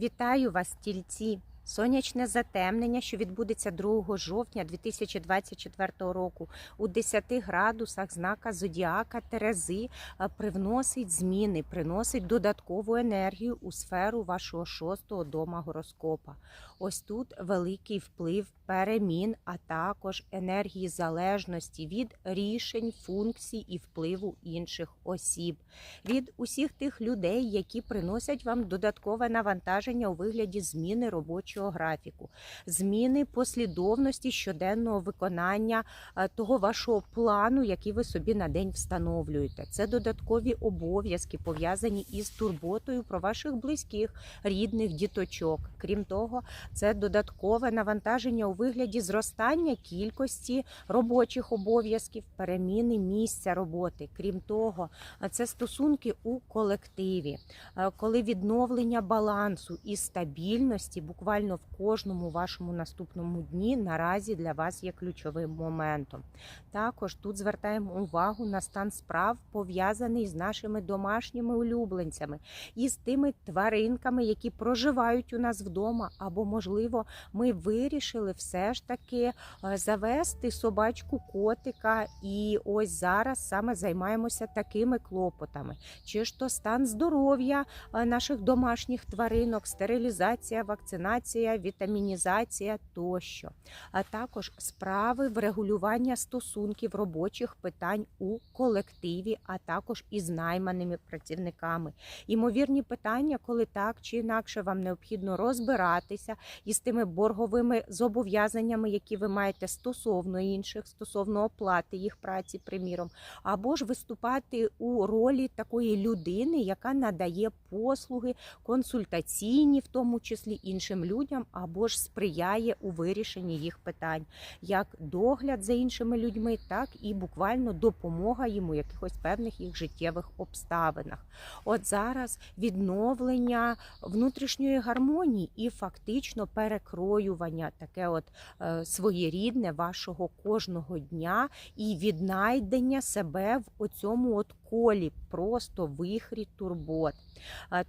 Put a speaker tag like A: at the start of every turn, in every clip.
A: Вітаю вас, тільці! Сонячне затемнення, що відбудеться 2 жовтня 2024 року у 10 градусах знака Зодіака Терези, е, привносить зміни, приносить додаткову енергію у сферу вашого шостого дома гороскопа. Ось тут великий вплив перемін, а також енергії залежності від рішень, функцій і впливу інших осіб, від усіх тих людей, які приносять вам додаткове навантаження у вигляді зміни робочого графіку, зміни послідовності щоденного виконання е, того вашого плану, який ви собі на день встановлюєте. Це додаткові обов'язки пов'язані із турботою про ваших близьких, рідних діточок. Крім того, це додаткове навантаження у вигляді зростання кількості робочих обов'язків, переміни місця роботи. Крім того, це стосунки у колективі, Е, коли відновлення балансу і стабільності буквально в кожному вашому наступному дні наразі для вас є ключовим моментом. Також тут звертаємо увагу на стан справ, пов'язаний з нашими домашніми улюбленцями і з тими тваринками, які проживають у нас вдома, або, можливо, ми вирішили все ж таки е, завести собачку котика, і ось зараз саме займаємося такими клопотами. Чи ж то стан здоров'я е, наших домашніх тваринок, стерилізація, вакцинація, вітамінізація тощо, а також справи врегулювання стосунків робочих питань у колективі, а також із найманими працівниками. Імовірні питання, коли так чи інакше вам необхідно розбиратися із тими борговими зобов'язаннями, які ви маєте стосовно інших, стосовно оплати їх праці, приміром, або ж виступати у ролі такої людини, яка надає послуги консультаційні, в тому числі іншим людям, або ж сприяє у вирішенні їх питань, як догляд за іншими людьми, так і буквально допомога їм у якихось певних їх життєвих обставинах. От зараз відновлення внутрішньої гармонії і фактично перекроювання, таке от е, своєрідне вашого кожного дня і віднайдення себе в оцьому от колі, просто вихрі турбот.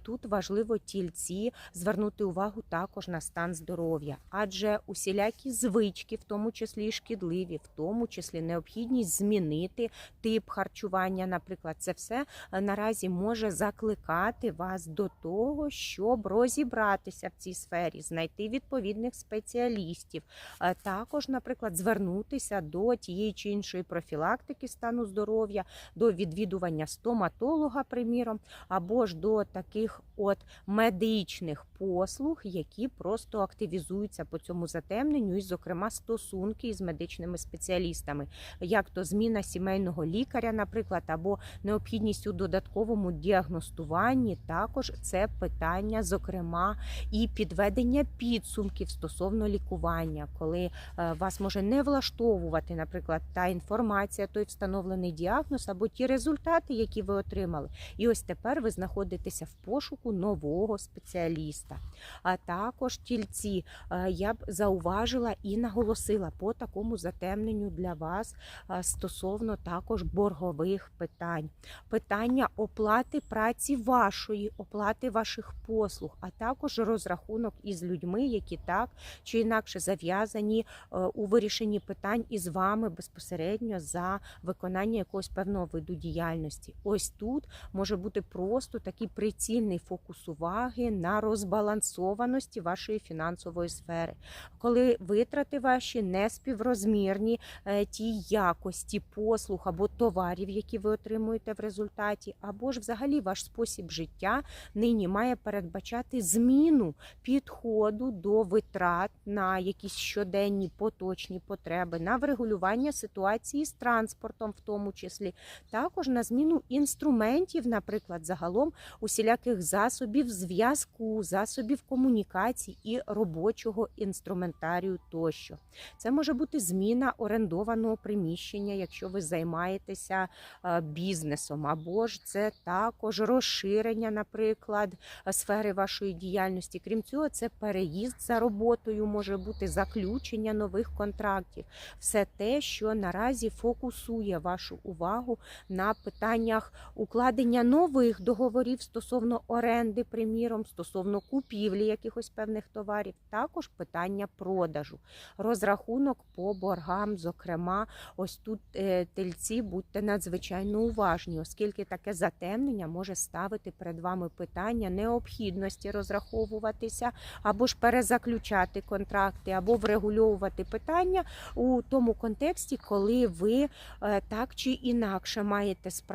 A: Тут важливо тільці звернути увагу також на стан здоров'я, адже усілякі звички, в тому числі шкідливі, в тому числі необхідність змінити тип харчування, наприклад, це все е, наразі може закликати вас до того, щоб розібратися в цій сфері, знайти відповідних спеціалістів, Е, також, наприклад, звернутися до тієї чи іншої профілактики стану здоров'я, до відвідування стоматолога, приміром, або ж до таких от медичних послуг, які просто активізуються по цьому затемненню, і, зокрема, стосунки із медичними спеціалістами, як то зміна сімейного лікаря, наприклад, або необхідність у додатковому діагностуванні, також це питання, зокрема, і підведення підсумків стосовно лікування, коли е, вас може не влаштовувати, наприклад, та інформація, той встановлений діагноз або ті результати, які ви отримали. І ось тепер ви знаходитеся в пошуку нового спеціаліста. А також тільці е, я б зауважила і наголосила по такому затемненню для вас е, стосовно також боргових питань, питання оплати праці вашої, оплати ваших послуг, а також розрахунок із людьми, які так чи інакше зав'язані е, у вирішенні питань із вами безпосередньо за виконання якогось певного виду діяльності. Ось тут може бути просто такий прицільний фокус уваги на розбалансованості вашої фінансової сфери, коли витрати ваші не співрозмірні е, тій якості послуг або товарів, які ви отримуєте в результаті, або ж взагалі ваш спосіб життя нині має передбачати зміну підходу до витрат на якісь щоденні поточні потреби, на врегулювання ситуації з транспортом, в тому числі, також на зміну інструментів, наприклад, загалом усіляких засобів зв'язку, засобів комунікації і робочого інструментарію тощо. Це може бути зміна орендованого приміщення, якщо ви займаєтеся е, бізнесом, або ж це також розширення, наприклад, сфери вашої діяльності. Крім цього, це переїзд за роботою, може бути заключення нових контрактів. Все те, що наразі фокусує вашу увагу на питанні питаннях укладення нових договорів стосовно оренди, приміром, стосовно купівлі якихось певних товарів, також питання продажу, розрахунок по боргам. Зокрема, ось тут е, тельці будьте надзвичайно уважні, оскільки таке затемнення може ставити перед вами питання необхідності розраховуватися або ж перезаключати контракти, або врегульовувати питання у тому контексті, коли ви е, так чи інакше маєте справу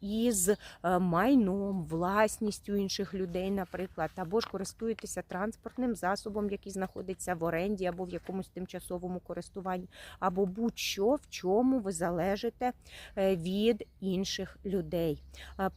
A: із е, майном, власністю інших людей, наприклад, або ж користуєтеся транспортним засобом, який знаходиться в оренді або в якомусь тимчасовому користуванні, або будь-що, в чому ви залежите е, від інших людей.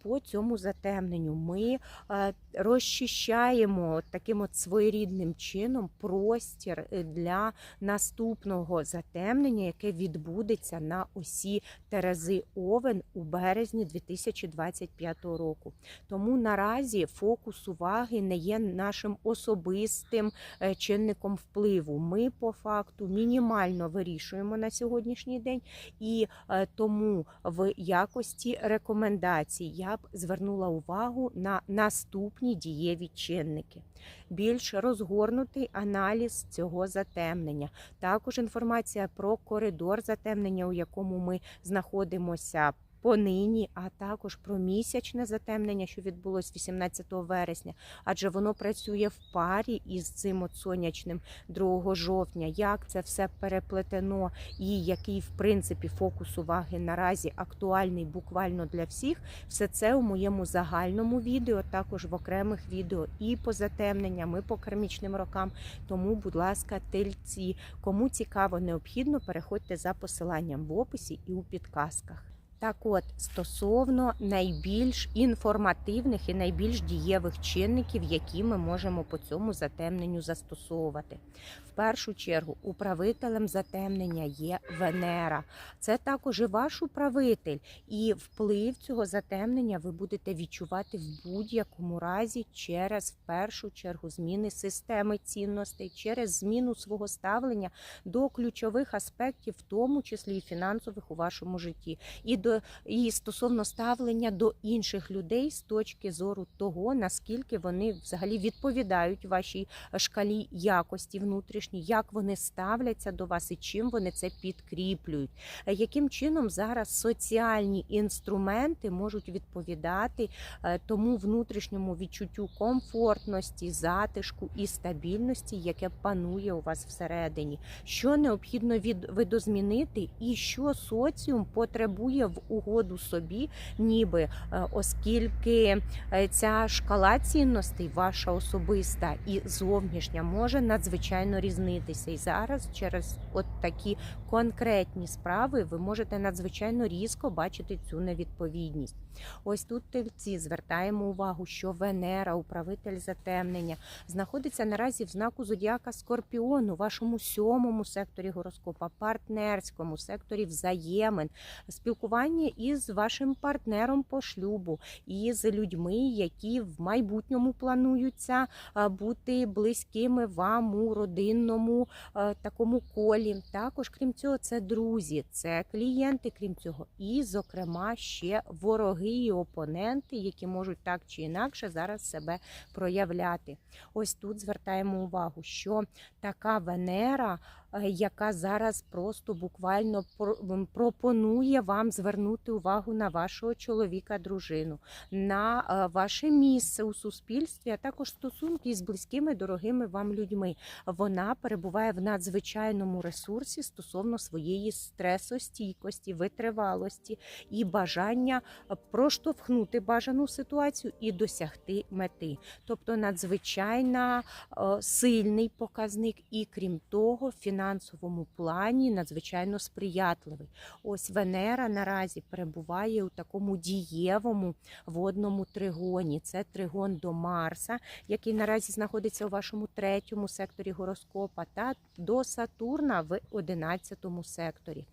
A: По цьому затемненню ми е, розчищаємо таким от своєрідним чином простір для наступного затемнення, яке відбудеться на осі Терези Овен у березні 2025 року. Тому наразі фокус уваги не є нашим особистим е, чинником впливу. Ми по факту мінімально вирішуємо на сьогоднішній день, і е, тому в якості рекомендацій я б звернула увагу на наступні дієві чинники. Більш розгорнутий аналіз цього затемнення. Також інформація про коридор затемнення, у якому ми знаходимося. Понині, а також про місячне затемнення, що відбулось 18 вересня, адже воно працює в парі із цим от сонячним 2 жовтня. Як це все переплетено, і який в принципі фокус уваги наразі актуальний буквально для всіх, все це у моєму загальному відео, також в окремих відео і по затемненням, і по кармічним рокам. Тому, будь ласка, тельці, кому цікаво, необхідно, переходьте за посиланням в описі і у підказках. Так от, стосовно найбільш інформативних і найбільш дієвих чинників, які ми можемо по цьому затемненню застосовувати. В першу чергу, управителем затемнення є Венера. Це також і ваш управитель, і вплив цього затемнення ви будете відчувати в будь-якому разі через в першу чергу зміни системи цінностей, через зміну свого ставлення до ключових аспектів, в тому числі і фінансових у вашому житті. І до і стосовно ставлення до інших людей з точки зору того, наскільки вони взагалі відповідають вашій шкалі якості внутрішній, як вони ставляться до вас і чим вони це підкріплюють. Е, Яким чином зараз соціальні інструменти можуть відповідати е, тому внутрішньому відчуттю комфортності, затишку і стабільності, яке панує у вас всередині, що необхідно від видозмінити, і що соціум потребує в угоду собі, ніби е, оскільки е, ця шкала цінностей, ваша особиста і зовнішня, може надзвичайно різнитися. І зараз через от такі конкретні справи ви можете надзвичайно різко бачити цю невідповідність. Ось тут тельці звертаємо увагу, що Венера, управитель затемнення, знаходиться наразі в знаку зодіака Скорпіон у вашому сьомому секторі гороскопа, партнерському секторі взаємин, спілкування із вашим партнером по шлюбу, і з людьми, які в майбутньому плануються бути близькими вам у родинному такому колі. Також, крім цього, це друзі, це клієнти, крім цього, і, зокрема, ще вороги і опоненти, які можуть так чи інакше зараз себе проявляти. Ось тут звертаємо увагу, що така Венера, е, яка зараз просто буквально пропонує вам звернути увагу на вашого чоловіка, дружину, на е, ваше місце у суспільстві, а також стосунки з близькими, дорогими вам людьми. Вона перебуває в надзвичайному ресурсі стосовно своєї стресостійкості, витривалості і бажання е, проштовхнути бажану ситуацію і досягти мети. Тобто надзвичайно е, сильний показник, і крім того, в фінансовому плані надзвичайно сприятливий. Ось Венера наразі перебуває у такому дієвому водному тригоні. Це тригон до Марса, який наразі знаходиться у вашому третьому секторі гороскопа, та до Сатурна в одинадцятому секторі.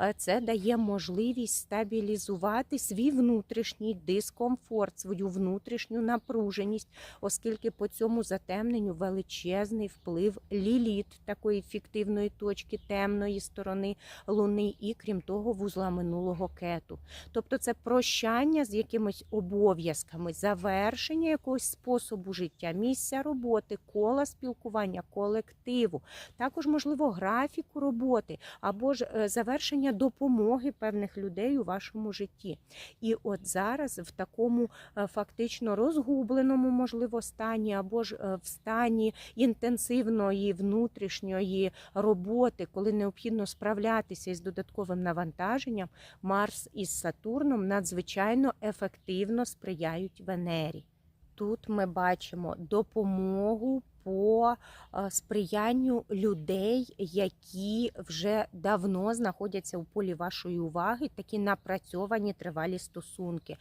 A: Е, Це дає можливість стабілізувати свій внутрішній дискомфорт, свою внутрішню напруженість, оскільки по цьому затемненню величезний вплив ліліт, такої фіктивної негативної точки, темної сторони луни, і крім того, вузла минулого кету. Тобто це прощання з якимись обов'язками, завершення якогось способу життя, місця роботи, кола спілкування, колективу, також можливо графіку роботи або ж е, завершення допомоги певних людей у вашому житті. І от зараз в такому е, фактично розгубленому, можливо, стані, або ж е, в стані інтенсивної внутрішньої роботи, коли необхідно справлятися із додатковим навантаженням, Марс із Сатурном надзвичайно ефективно сприяють Венері. Тут ми бачимо допомогу по е, сприянню людей, які вже давно знаходяться у полі вашої уваги, такі напрацьовані тривалі стосунки.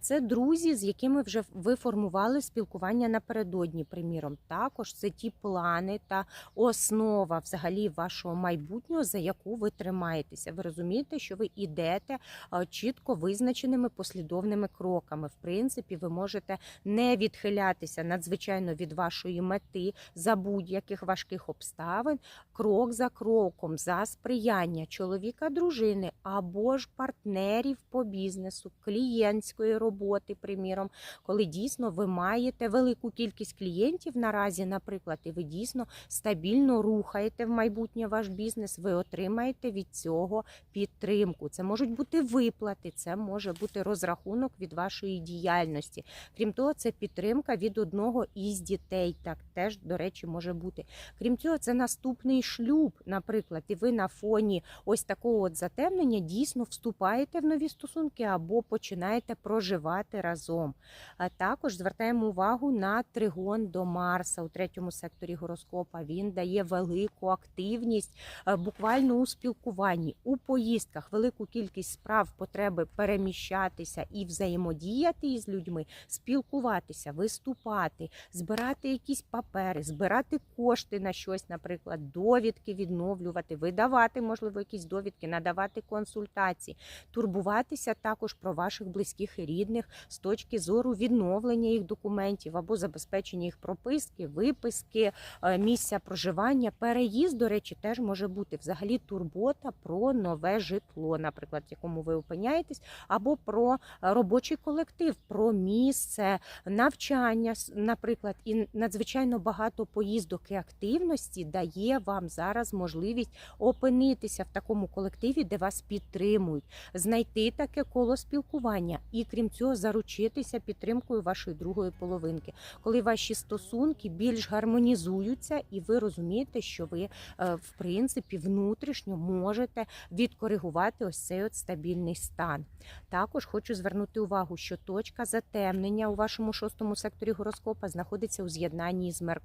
A: Це друзі, з якими вже ви формували спілкування напередодні. Приміром, також це ті плани та основа взагалі вашого майбутнього, за яку ви тримаєтеся. Ви розумієте, що ви йдете е, чітко визначеними послідовними кроками. В принципі, ви можете не відхилятися надзвичайно від вашої мети за будь-яких важких обставин, крок за кроком, за сприяння чоловіка, дружини або ж партнерів по бізнесу, клієнтської роботи, приміром, коли дійсно ви маєте велику кількість клієнтів наразі, наприклад, і ви дійсно стабільно рухаєте в майбутнє ваш бізнес, ви отримаєте від цього підтримку. Це можуть бути виплати, це може бути розрахунок від вашої діяльності. Крім того, це підтримка від одного із дітей. Так теж, до речі, може бути. Крім цього, це наступний шлюб, наприклад, і ви на фоні ось такого от затемнення дійсно вступаєте в нові стосунки або починаєте проживати разом. А також звертаємо увагу на тригон до Марса у третьому секторі гороскопа. Він дає велику активність е, буквально у спілкуванні, у поїздках, велику кількість справ, потреби переміщатися і взаємодіяти із людьми, спілкуватися, виступати, збирати якісь папери, збирати кошти на щось, наприклад, довідки відновлювати, видавати, можливо, якісь довідки, надавати консультації, турбуватися також про ваших близьких і рідних з точки зору відновлення їх документів або забезпечення їх прописки, виписки, е, місця проживання, переїзд, до речі, теж може бути взагалі турбота про нове житло, наприклад, в якому ви опиняєтесь, або про робочий колектив, про місце навчання, наприклад, і надзвичайно багато поїздок і активності дає вам зараз можливість опинитися в такому колективі, де вас підтримують, знайти таке коло спілкування і крім цього заручитися підтримкою вашої другої половинки, коли ваші стосунки більш гармонізуються, і ви розумієте, що ви е, в принципі внутрішньо можете відкоригувати ось цей от стабільний стан. Також хочу звернути увагу, що точка затемнення у вашому шостому секторі гороскопа знаходиться у з'єднанні з Меркурієм,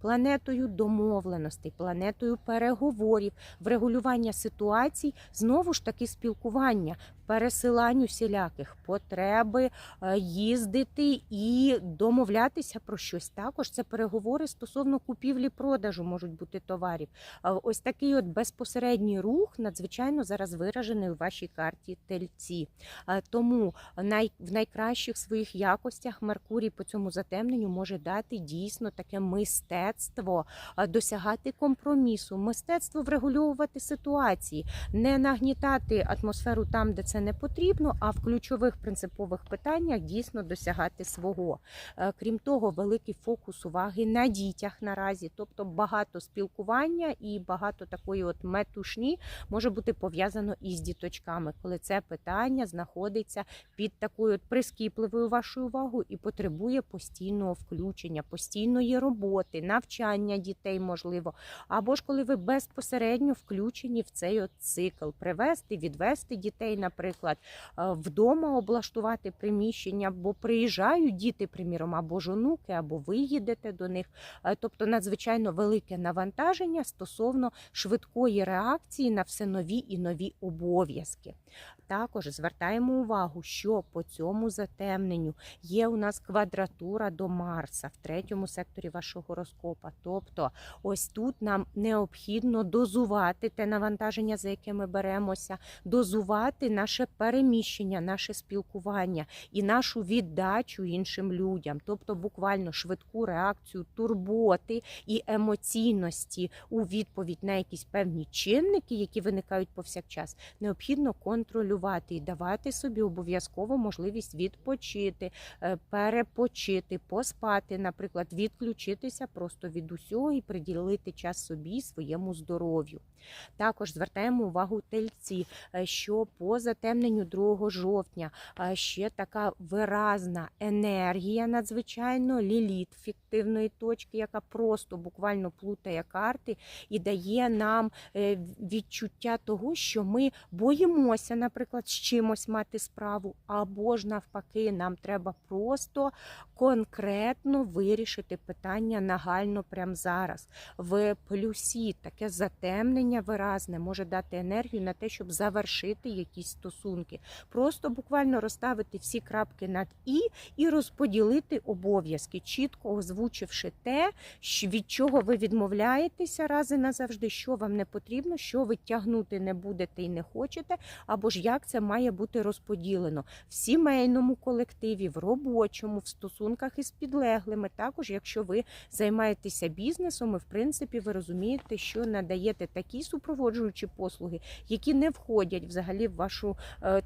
A: планетою домовленостей, планетою переговорів, врегулювання ситуацій, знову ж таки спілкування, пересилань усіляких потреби е, їздити і домовлятися про щось. Також це переговори стосовно купівлі-продажу можуть бути товарів. Ось такий от безпосередній рух надзвичайно зараз виражений у вашій карті тельці. Тому в найкращих своїх якостях Меркурій по цьому затемненню може дати дійсно таке мистецтво, досягати компромісу, мистецтво врегульовувати ситуації, не нагнітати атмосферу там, де це не потрібно, а в ключових принципових питаннях дійсно досягати свого. Е, Крім того, великий фокус уваги на дітях наразі, тобто багато спілкування і багато такої от метушні може бути пов'язано із діточками, коли це питання знаходиться під такою от прискіпливою вашою увагою і потребує постійного включення, постійної роботи, навчання дітей, можливо, або ж коли ви безпосередньо включені в цей от цикл, привести, відвести дітей, наприклад, е, вдома облаштувати приміщення, бо приїжджають діти, приміром, або ж онуки, або ви їдете до них. Е, Тобто надзвичайно велике навантаження стосовно швидкої реакції на все нові і нові обов'язки. Також звертаємо увагу, що по цьому затемненню є у нас квадратура до Марса в третьому секторі вашого гороскопа. Тобто, ось тут нам необхідно дозувати те навантаження, за яке ми беремося, дозувати наше наше переміщення, наше спілкування і нашу віддачу іншим людям, тобто буквально швидку реакцію турботи і емоційності у відповідь на якісь певні чинники, які виникають повсякчас, необхідно контролювати і давати собі обов'язково можливість відпочити, е, перепочити, поспати, наприклад, відключитися просто від усього і приділити час собі і своєму здоров'ю. Також звертаємо увагу тельці, е, що по затемненню 2 жовтня ще така виразна енергія надзвичайно ліліт фіктивної точки, яка просто буквально плутає карти і дає нам е, відчуття того, що ми боїмося, наприклад, з чимось мати справу, або ж навпаки, нам треба просто конкретно вирішити питання нагально прямо зараз. В плюсі таке затемнення виразне може дати енергію на те, щоб завершити якісь стосунки. Просто буквально розставити всі крапки над і і розподілити обов'язки, чітко озвучивши те, від чого ви відмовляєтеся раз і назавжди, що вам не потрібно, що ви тягнути не будете і не хочете, або ж як це має бути розподілено в сімейному колективі, в робочому, в стосунках із підлеглими. Також, якщо ви займаєтеся бізнесом, і в принципі ви розумієте, що надаєте такі супроводжуючі послуги, які не входять взагалі в вашу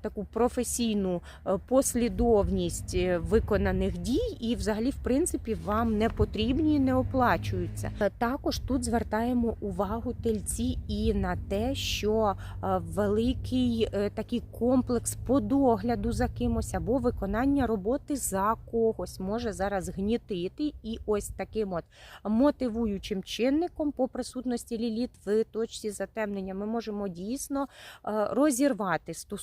A: таку професійну е, послідовність е, виконаних дій, і взагалі, в принципі, вам не потрібні і не оплачуються. Е, Також тут звертаємо увагу тельці і на те, що е, великий е, такий комплекс по догляду за кимось або виконання роботи за когось може зараз гнітити, і ось таким от мотивуючим чинником по присутності ліліт в точці затемнення ми можемо дійсно е, розірвати стосунки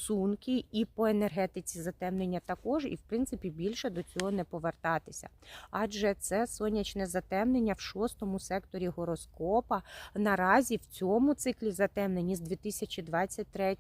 A: і по енергетиці затемнення також, і в принципі більше до цього не повертатися. Адже це сонячне затемнення в шостому секторі гороскопа. Наразі в цьому циклі затемнені з 2023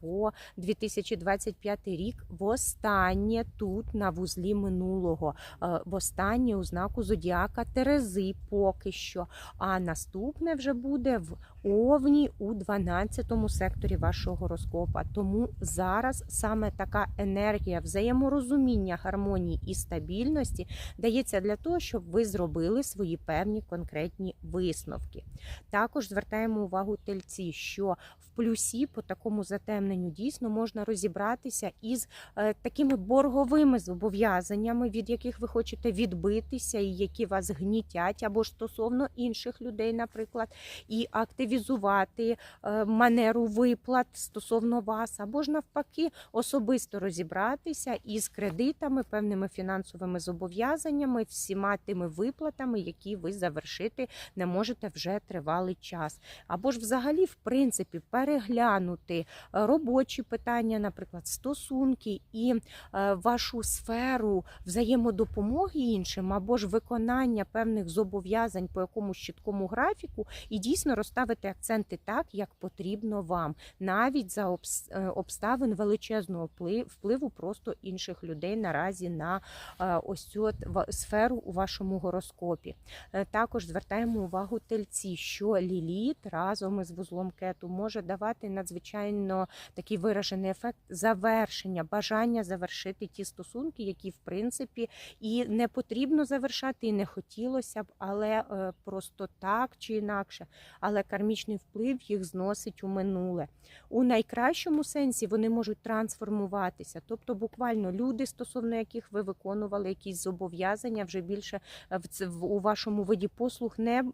A: по 2025 рік востаннє тут на вузлі минулого, е, востаннє у знаку зодіака Терези поки що. А наступне вже буде в Овні у 12 секторі вашого гороскопа. Тому зараз саме така енергія взаєморозуміння, гармонії і стабільності дається для того, щоб ви зробили свої певні конкретні висновки. Також звертаємо увагу тельці, що в плюсі по такому затемненню дійсно можна розібратися із е, такими борговими зобов'язаннями, від яких ви хочете відбитися, і які вас гнітять, або стосовно інших людей, наприклад, і активізувати е, манеру виплат стосовно вас, або навпаки, особисто розібратися із кредитами, певними фінансовими зобов'язаннями, всіма тими виплатами, які ви завершити не можете вже тривалий час. Або ж взагалі, в принципі, переглянути е, робочі питання, наприклад, стосунки і е, вашу сферу взаємодопомоги іншим, або ж виконання певних зобов'язань по якомусь чіткому графіку, і дійсно розставити акценти так, як потрібно вам, навіть за е, обставин величезного впливу просто інших людей наразі на е, ось цю сферу у вашому гороскопі. Е, Також звертаємо увагу тельці, що ліліт разом із вузлом кету може давати надзвичайно такий виражений ефект завершення, бажання завершити ті стосунки, які в принципі і не потрібно завершати, і не хотілося б, але е, просто так чи інакше. Але кармічний вплив їх зносить у минуле. У найкращому сенсі вони можуть трансформуватися, тобто буквально люди, стосовно яких ви виконували якісь зобов'язання, вже більше е, в у вашому виді послуг не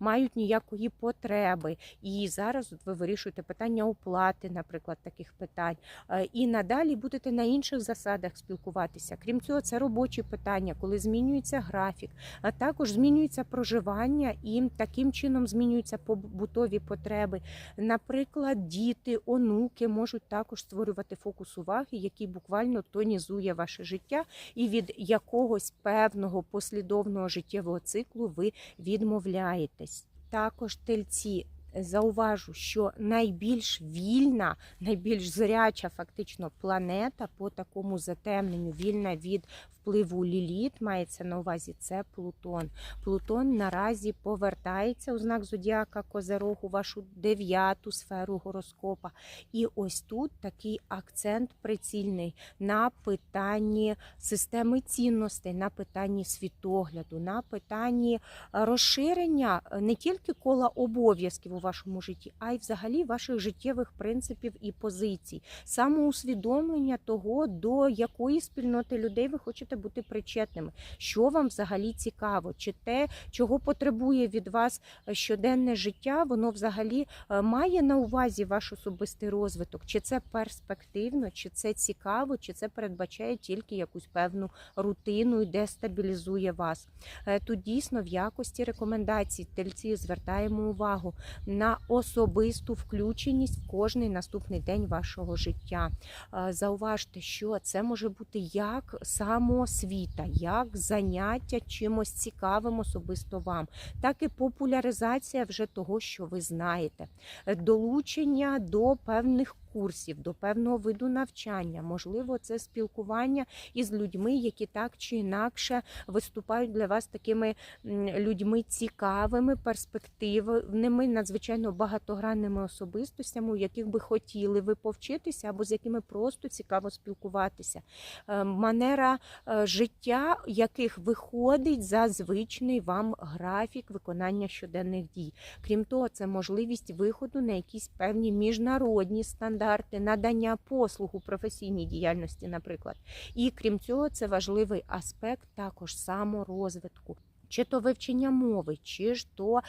A: мають ніякої потреби. І зараз ви вирішуєте питання оплати, наприклад, таких питань. Е, І надалі будете на інших засадах спілкуватися. Крім цього, це робочі питання, коли змінюється графік, а також змінюється проживання і таким чином змінюються побутові потреби. Наприклад, діти, онуки можуть також створювати фокус уваги, який буквально тонізує ваше життя, і від якогось певного послідовного життєвого циклу ви відмовляєтесь. Також тельці. Зауважу, що найбільш вільна, найбільш зряча фактично планета по такому затемненню, вільна від впливу Ліліт, мається на увазі це Плутон. Плутон наразі повертається у знак зодіака Козерог у вашу дев'яту сферу гороскопа. І ось тут такий акцент прицільний на питанні системи цінностей, на питанні світогляду, на питанні розширення е, не тільки кола обов'язків у вашому житті, а й взагалі ваших життєвих принципів і позицій, самоусвідомлення того, до якої спільноти людей ви хочете бути причетними, що вам взагалі цікаво, чи те, чого потребує від вас е, щоденне життя, воно взагалі е, має на увазі ваш особистий розвиток, чи це перспективно, чи це цікаво, чи це передбачає тільки якусь певну рутину і дестабілізує вас. Е, Тут дійсно в якості рекомендацій тельці звертаємо увагу на особисту включеність в кожний наступний день вашого життя. Зауважте, що це може бути як самоосвіта, як заняття чимось цікавим особисто вам, так і популяризація вже того, що ви знаєте, долучення до певних курсів, до певного виду навчання. Можливо, це спілкування із людьми, які так чи інакше виступають для вас такими людьми цікавими, перспективними, надзвичайно багатогранними особистостями, у яких би хотіли ви повчитися, або з якими просто цікаво спілкуватися. Е, Манера е, життя, яких виходить за звичний вам графік виконання щоденних дій. Крім того, це можливість виходу на якісь певні міжнародні стандарти, надання послуг у професійній діяльності, наприклад. І крім цього, це важливий аспект також саморозвитку. Чи то вивчення мови, чи ж то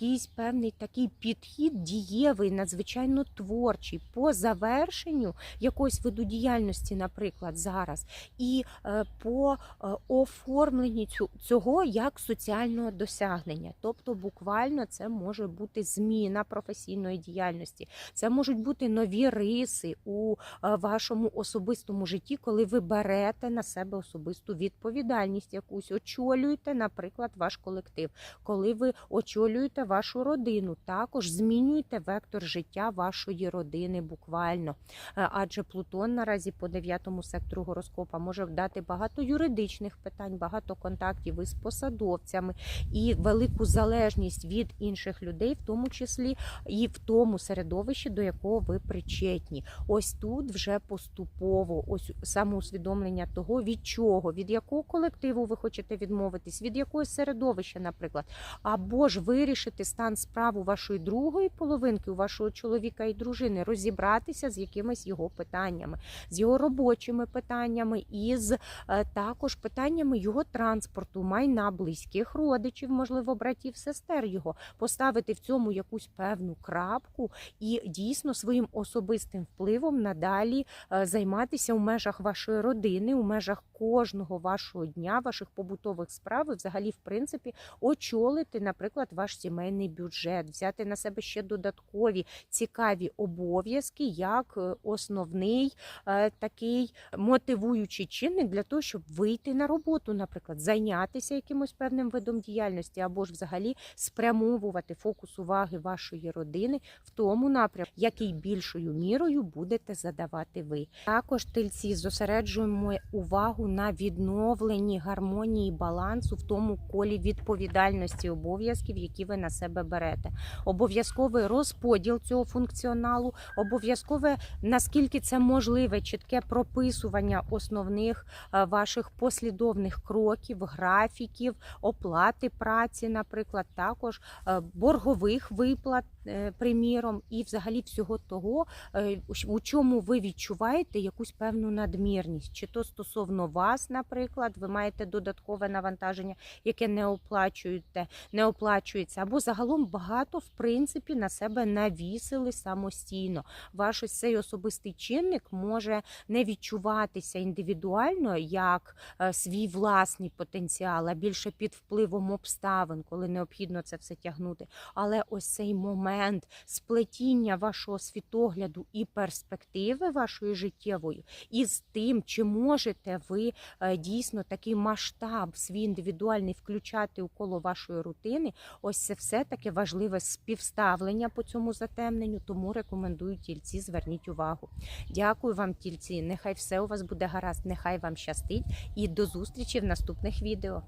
A: якийсь певний такий підхід дієвий, надзвичайно творчий по завершенню якоїсь виду діяльності, наприклад, зараз, і е, по е, оформленню цього як соціального досягнення. Тобто, буквально це може бути зміна професійної діяльності, це можуть бути нові риси у е, вашому особистому житті, коли ви берете на себе особисту відповідальність якусь, очолюєте, наприклад, ваш колектив, коли ви очолюєте вашу родину, також змінюєте вектор життя вашої родини буквально. Е, Адже Плутон наразі по дев'ятому сектору гороскопа може дати багато юридичних питань, багато контактів із посадовцями і велику залежність від інших людей, в тому числі і в тому середовищі, до якого ви причетні. Ось тут вже поступово ось самоусвідомлення того, від чого, від якого колективу ви хочете відмовитись, від якогось середовища, наприклад, або ж вирішити стан справ у вашої другої половинки, вашого чоловіка і дружини, розібратися з якимись його питаннями, з його робочими питаннями, і з е, також питаннями його транспорту, майна близьких родичів, можливо, братів, сестер його, поставити в цьому якусь певну крапку і дійсно своїм особистим впливом надалі е, займатися у межах вашої родини, у межах кожного вашого дня, ваших побутових справ, і взагалі, в принципі, очолити, наприклад, ваш сімейний бюджет, взяти на себе ще додаткові цікаві обов'язки, як е, основний е, такий мотивуючий чинник для того, щоб вийти на роботу, наприклад, зайнятися якимось певним видом діяльності, або ж взагалі спрямовувати фокус уваги вашої родини в тому напрямку, який більшою мірою будете задавати ви. Також тельці зосереджуємо увагу на відновленні гармонії балансу в тому колі відповідальності обов'язків, які ви на себе берете. Обов'язковий розподіл цього функціоналу, обов'язкове наскільки це можливе, чітке прописування основних е, ваших послідовних кроків, графіків, оплати праці, наприклад, також е, боргових виплат, приміром, і взагалі всього того, е, у чому ви відчуваєте якусь певну надмірність, чи то стосовно вас, наприклад, ви маєте додаткове навантаження, яке не оплачуєте, не оплачується, або загалом багато в принципі на себе навісили самостійно. Ваш ось цей особистий чинник може не відчуватися індивідуально як е, свій власний потенціал, а більше під впливом обставин, коли необхідно це все тягнути. Але ось цей момент сплетіння вашого світогляду і перспективи вашої життєвої, із тим, чи можете ви е, дійсно такий масштаб свій індивідуальний включати у коло вашої рутини, ось це все все-таки важливе співставлення по цьому затемненню, тому рекомендую тільці. Зверніть увагу. Дякую вам, тільці. Нехай все у вас буде гаразд, нехай вам щастить. І до зустрічі в наступних відео.